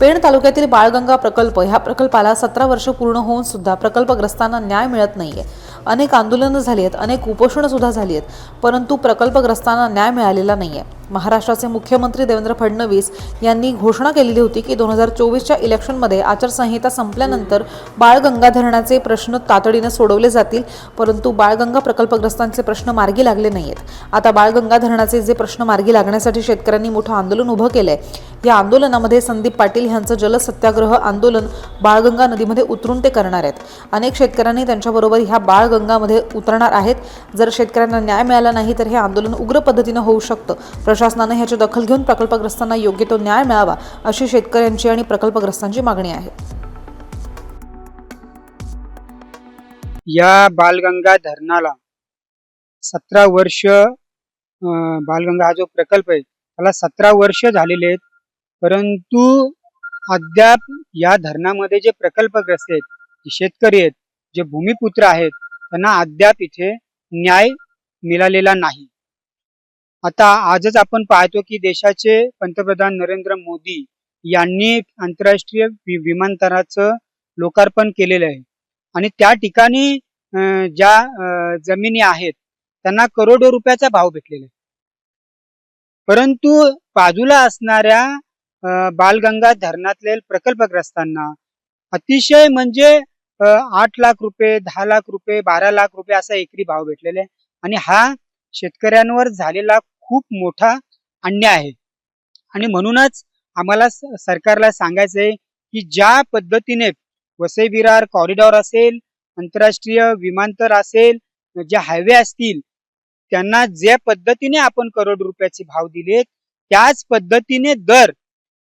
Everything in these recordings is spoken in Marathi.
पेण तालुक्यातील बाळगंगा प्रकल्प ह्या प्रकल्पाला सतरा वर्ष पूर्ण होऊन सुद्धा प्रकल्पग्रस्तांना न्याय मिळत नाहीये. अनेक आंदोलनं झाली आहेत अनेक उपोषणं सुद्धा झाली आहेत परंतु प्रकल्पग्रस्तांना न्याय मिळालेला नाहीये. महाराष्ट्राचे मुख्यमंत्री देवेंद्र फडणवीस यांनी घोषणा केलेली होती की दोन हजार चोवीसच्या इलेक्शनमध्ये आचारसंहिता संपल्यानंतर बाळगंगा धरणाचे प्रश्न तातडीनं सोडवले जातील परंतु बाळगंगा प्रकल्पग्रस्तांचे प्रश्न मार्गी लागले नाहीत आता बाळगंगा धरणाचे जे प्रश्न मार्गी लागण्यासाठी शेतकऱ्यांनी मोठं आंदोलन उभं केलंय या आंदोलनामध्ये संदीप पाटील यांचं जलसत्याग्रह आंदोलन बाळगंगा नदीमध्ये उतरून ते करणार आहेत. अनेक शेतकऱ्यांनी त्यांच्याबरोबर ह्या बाळगंगामध्ये उतरणार आहेत. जर शेतकऱ्यांना न्याय मिळाला नाही तर हे आंदोलन उग्र पद्धतीनं होऊ शकतं. प्रशासनानं ह्याची दखल घेऊन प्रकल्पग्रस्तांना योग्य तो न्याय मिळावा अशी शेतकऱ्यांची आणि प्रकल्पग्रस्तांची मागणी आहे. या बालगंगा धरणाला सतरा वर्ष अं, बालगंगा हा जो प्रकल्प आहे त्याला सतरा वर्ष झालेले आहेत. परंतु अद्याप या धरणामध्ये जे प्रकल्पग्रस्त आहेत जे शेतकरी आहेत जे भूमिपुत्र आहेत त्यांना अद्याप इथे न्याय मिळालेला नाही. आता आजच आपण पाहतो की देशाचे पंतप्रधान नरेंद्र मोदी यांनी आंतरराष्ट्रीय विमानतळाचं लोकार्पण केलेलं आहे. आणि त्या ठिकाणी ज्या जमिनी आहेत त्यांना करोडो रुपयाचा भाव भेटलेला आहे. परंतु बाजूला असणाऱ्या बालगंगा धरणातले प्रकल्पग्रस्तांना अतिशय म्हणजे आठ लाख रुपये दहा लाख रुपये बारा लाख रुपये असा एकरी भाव भेटलेला आहे. आणि हा शेतकऱ्यांवर झालेला खूप मोठा अन्याय आहे. आणि म्हणूनच आम्हाला सरकारला सरकारला सांगायचंय की ज्या पद्धतीने वसई विरार कॉरिडॉर असेल आंतरराष्ट्रीय विमानतळ असेल जे हायवे असतील त्यांना ज्या पद्धतीने आपण करोड रुपयाचे भाव दिलेत त्याच पद्धतीने दर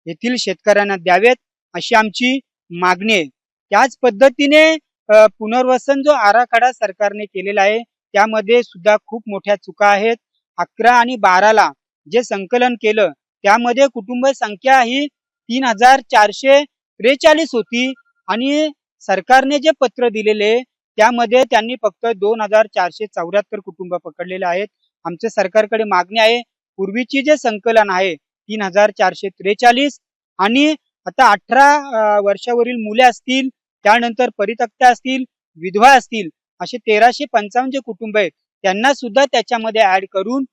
येथील शेतकऱ्यांना द्यावेत अशी आमची मागणी आहे. त्याच पद्धतीने पुनर्वसन जो आराखडा सरकारने केलेला आहे त्यामध्ये सुद्धा खूप मोठ्या चुका आहेत. अकरा आणि बाराला जे संकलन केलं त्यामध्ये कुटुंब संख्या ही तीन हजार चारशे त्रेचाळीस होती आणि सरकारने जे पत्र दिलेले त्यामध्ये त्यांनी फक्त दोन हजार चारशे चौऱ्याहत्तर कुटुंब पकडलेले आहेत. आमच्या सरकारकडे मागणी आहे पूर्वीची जे संकलन आहे तीन हजार चारशे त्रेचाळीस आणि आता अठरा वर्षावरील मुले असतील त्यानंतर परित्यक्त्या असतील विधवा असतील असे तेराशे पंचावन्न जे कुटुंब आहेत त्यांना सुद्धा त्याच्यामध्ये ऍड करून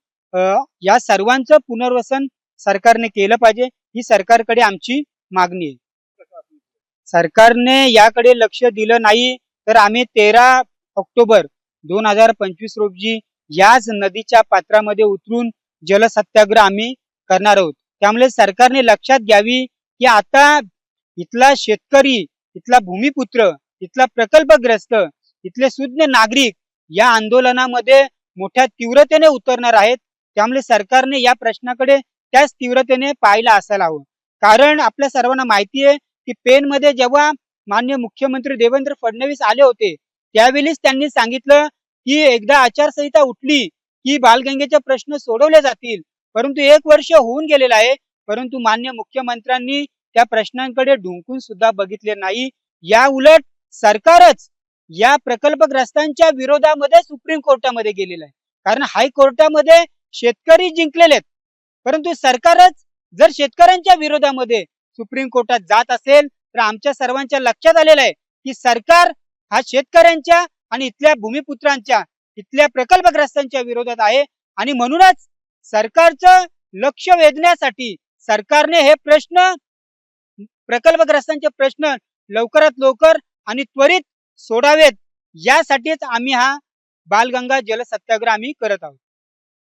या सर्वांचं पुनर्वसन सरकारने केलं पाहिजे. ही सरकारकडे आमची मागणी आहे. सरकारने याकडे लक्ष दिलं नाही तर आम्ही तेरा ऑक्टोबर दोन हजार पंचवीस रोजी याच नदीच्या पात्रामध्ये उतरून जलसत्याग्रह आम्ही करणार आहोत. त्यामुळे सरकारने लक्षात घ्यावी की आता इथला शेतकरी इथला भूमिपुत्र इथला प्रकल्पग्रस्त इथले सुज्ञ नागरिक या आंदोलनामध्ये मोठ्या तीव्रतेने उतरणार आहेत. त्यामुळे सरकारने या प्रश्नाकडे त्याच तीव्रतेने पाहायला असायला हवं. कारण आपल्या सर्वांना माहिती आहे की पेनमध्ये जेव्हा मान्य मुख्यमंत्री देवेंद्र फडणवीस आले होते त्यावेळीच त्यांनी सांगितलं की एकदा आचारसंहिता उठली की बालगंगेचे प्रश्न सोडवले जातील. परंतु एक वर्ष होऊन गेलेलं आहे परंतु मान्य मुख्यमंत्र्यांनी त्या प्रश्नांकडे ढुंकून सुद्धा बघितले नाही. या उलट सरकारच या प्रकल्पग्रस्तांच्या विरोधामध्ये सुप्रीम कोर्टामध्ये गेलेलं आहे. कारण हायकोर्टामध्ये शेतकरी जिंकलेले आहेत. परंतु सरकारच जर शेतकऱ्यांच्या विरोधामध्ये सुप्रीम कोर्टात जात असेल तर आमच्या सर्वांच्या लक्षात आलेलं आहे की सरकार हा शेतकऱ्यांच्या आणि इथल्या भूमिपुत्रांच्या इथल्या प्रकल्पग्रस्तांच्या विरोधात आहे. आणि म्हणूनच सरकारचं लक्ष वेधण्यासाठी सरकारने हे प्रश्न प्रकल्पग्रस्तांचे प्रश्न लवकरात लवकर आणि त्वरित सोडावेत. यासाठीच आम्ही हा बालगंगा जल सत्याग्रह आम्ही करत आहोत.